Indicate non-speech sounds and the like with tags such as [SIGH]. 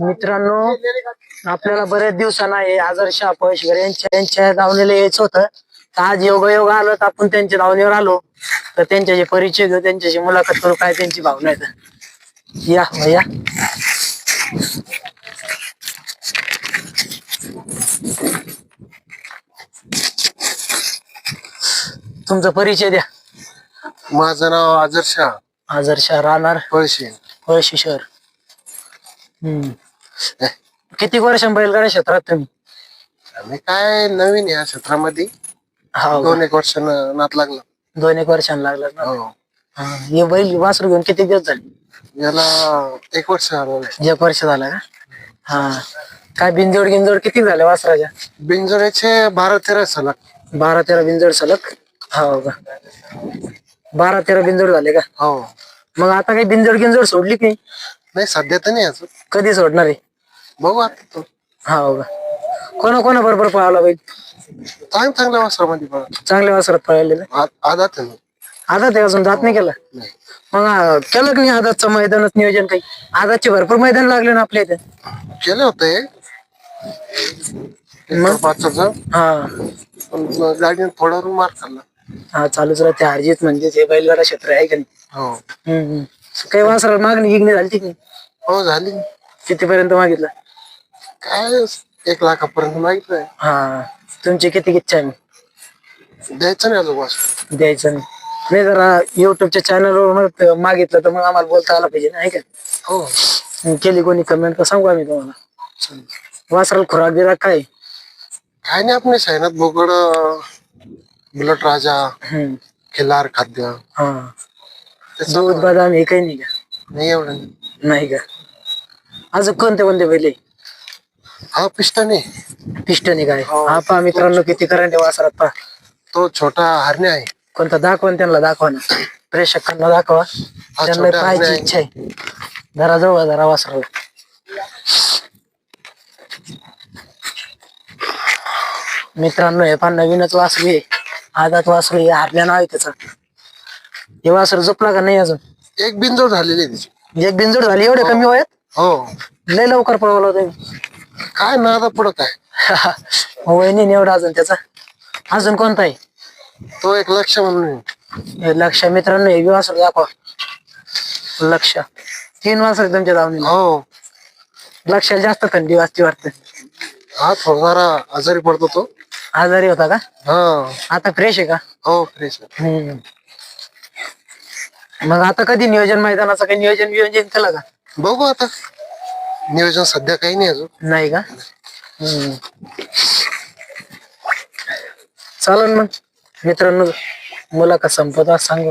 मित्रांनो आपल्याला बऱ्याच दिवसांना हे आदर्श अपयशगर यांच्या यांच्या दावणीला यायचं होतं. तर आज योगायोग आलं तर आपण त्यांच्या दावणीवर आलो. तर त्यांच्याशी परिचय घेऊ त्यांच्याशी मुलाखत करू काय त्यांची भावना आहे. या या. तुमचा परिचय द्या. माझं नाव आदर्श आदर्श राहणार. पळशी. पळशी शहर. हम्म. किती वर्ष बैलगाड्या क्षेत्रात तुम्ही? आम्ही काय नवीन या क्षेत्रामध्ये. हो दोन एक वर्ष नात लागला. दोन एक वर्षांना लागलं ना? हो. हा, हे बैल वासरू घेऊन किती दिवस झाले? याला एक वर्ष झालं नाही एक वर्ष झालं का? हा. काय बिनजोड गिंजोड किती झाले वासराच्या? बिंजोऱ्याचे बारा तेरा सलग. बारा तेरा बिनजोड सलग? हो का? बारा तेरा बिनजोड झाले का? हो. मग आता काही बिनजोड गिंजोड सोडली की नाही? नाही सध्या तर नाही अजून. कधी सोडणार आहे? बघू आता तो. हो का कोणा कोणा बरोबर पळाला बैल चांग चांगल्या वासरामध्ये बघा चांगल्या वासरात पळाले आदात आहे ना. आता ते अजून जात नाही केला? नाही. मग अं, केलं की नाही आदातचं मैदानात नियोजन काही? आदातचे भरपूर मैदान लागले ना आपल्या इथे. केलं होतं हे. पाचाचं हा. पण गाडीने थोडा रूम मार खाल्ला. हा चालूच राहते. अर्जित म्हणजे ते बैलगाडा क्षेत्र आहे का नाही? हो. हम्म, हम्म. काही वासरा मागणी गिगणी झाली की नाही? हो झाली. कितीपर्यंत मागितलं? काय एक लाखापर्यंत मागितलंय. हा तुमची किती इच्छा आहे? द्यायचं नाही अजून वास द्यायचं नाही. नाही जरा युट्यूबच्या चॅनलवर मागितलं तर मग आम्हाला बोलता आलं पाहिजे नाही का? हो. केली कोणी कमेंट तर सांगू आम्ही तुम्हाला. वासराला खुराक बिराक काय? काय नाही आपले सायनात बोकड बुलट राजा हम्म. खिल्लार खाद्य. हा. दूध बदाम हे काही नाही का? नाही एवढं नाही. नाही का? अजून कोणते कोणते पहिले हा पिस्टन आहे. पिष्टने काय? हो. हा पहा मित्रांनो किती करंट वासरात पहा. तो छोटा हरणे आहे. कोणता दाखवा त्यांना दाखवा ना. प्रेक्षकांना दाखवा. त्यांना छोटा पाहायची. इच्छा आहे. जरा जवळ जरा वासराला. मित्रांनो हे पण नवीनच वासरू आहे. आदात वासरू आहे. हारल्या नाव आहे त्याचं. हे वासरू झोपला का नाही अजून? एक बिंजोड झालेली आहे त्याची एक बिनजोड झाली? एवढे कमी वयात? हो. लय लवकर पळवलं तुम्ही. काय ना आता पुढं काय? [LAUGHS] वहिनी एवढा अजून त्याचा? अजून कोणता आहे? तो एक लक्ष म्हणून आहे. हे लक्ष मित्रांनो हे बी वासरू दाखवा. लक्ष. तीन वासरू तुमच्या दावणीला. हो. लक्षाला जास्त थंडी वाजती वाटतं. हा थोडासा आजारी पडतो तो. आजारी होता का? हा. आता फ्रेश आहे का? हो फ्रेश हम्म. मग आता कधी नियोजन मैदानाचं काही नियोजन नियोजन केलं का? बघू आता. नियोजन सध्या काही नाही अजून. नाही का? हम्म. चालेल मग. मित्रांनो मुलाखत संपत सांगू?